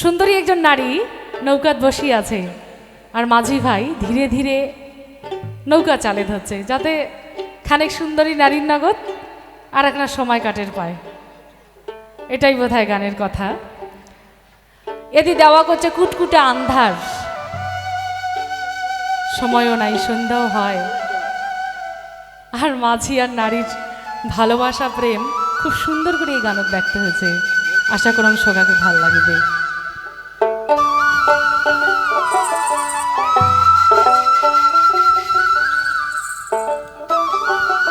সুন্দরী একজন নারী নৌকাত বসিয়ে আছে আর মাঝি ভাই ধীরে ধীরে নৌকা চালে ধরছে, যাতে খানিক সুন্দরী নারীর নগদ আর একটা সময় কাটের পায়। এটাই বোধহয় গানের কথা। এদি দেওয়া করছে কুটকুটে আন্ধার। সময়ও নাই, সন্ধ্যাও হয়। আর মাঝি আর নারীর ভালোবাসা, প্রেম, খুব সুন্দর করে এই গানত ব্যক্ত হয়েছে। আশা করুন সোগাকে ভালো লাগবে।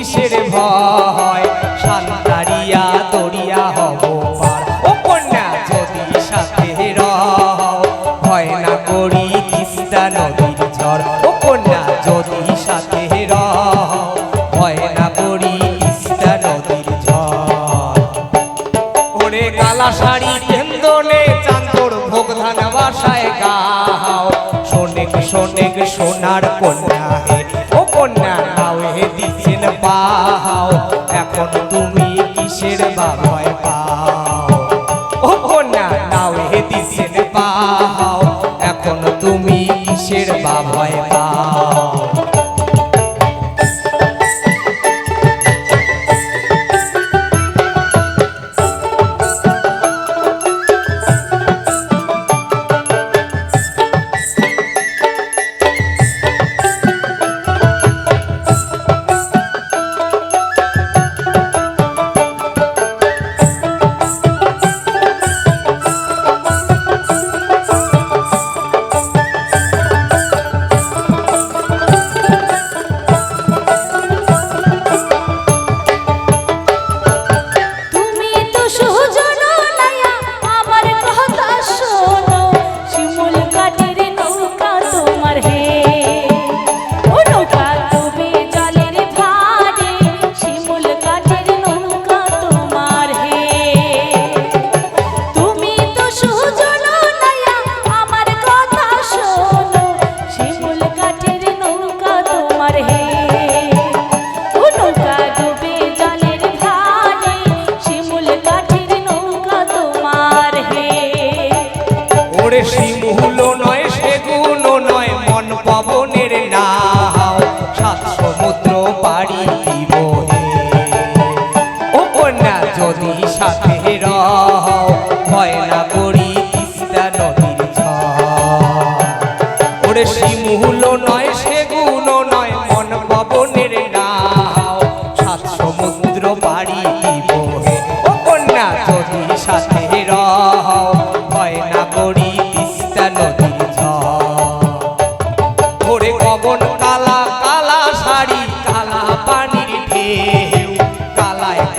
কিসের ভয়। সান্তারিয়া দরিয়া হব পার। ও কন্যা যদি সাথে ভয় না করি তিস্তা নদীর ঝড়। ও কন্যা যদি সাথে ভয় না করি তিস্তা নদীর ঝড়। ওরে কালা শাড়ি কেন্দনে চান্দর ভোগ ধান বাসায় গাও। শোনেক শোনেক সোনার কন্যা পাও, এখন তুমি কিসের বা ভয় পাও? ও কন্যা নাও হে এখন তুমি কিসের বাবায় পাও?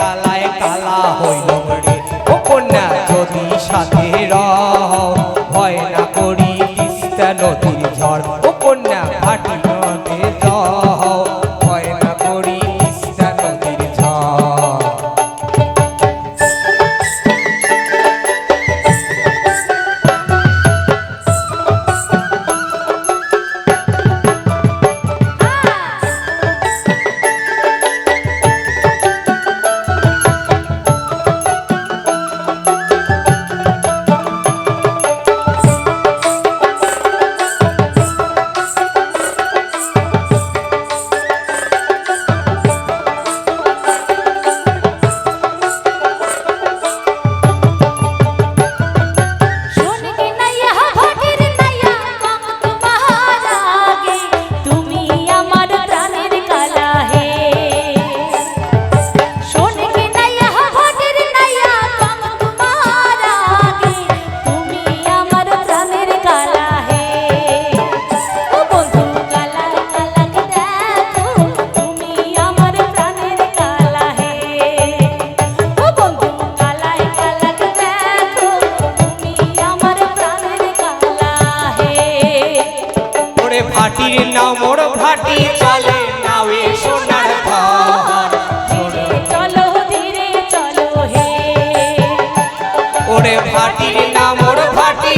কালায় কালা হইল রে ও কন্যা যদি সাথে রও ভয় না করি তিস্তা নদীর ঝড়। ভাটির নামর ভাটি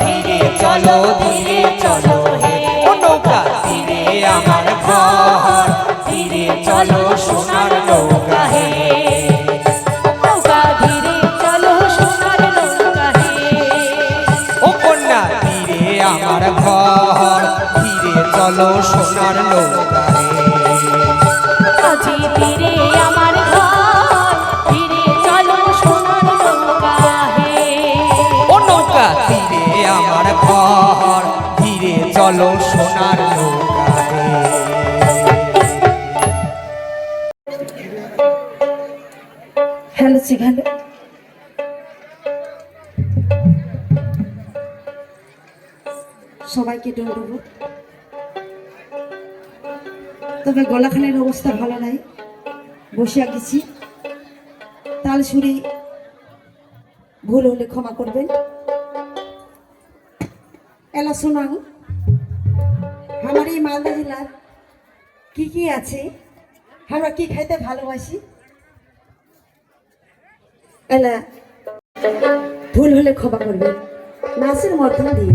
ধীরে চলো, ধীরে ধীরে আমার ঘর। ধীরে চলো সোনার নৌকা ধীরে চলো ধীরে আমার ঘর। ধীরে চলো সেখানে সবাইকে দৌড়ব তবে গলাখানের অবস্থা ভালো নাই। বসিয়া গেছি তাল সুরি ভুল হলে ক্ষমা করবেন। এলা শোনাও, আমার এই মালদা জেলার কি কি আছে? আমরা কি খাইতে ভালোবাসি? এলা ভুল হলে ক্ষমা করবেন নাচের মাধ্যম দিয়ে।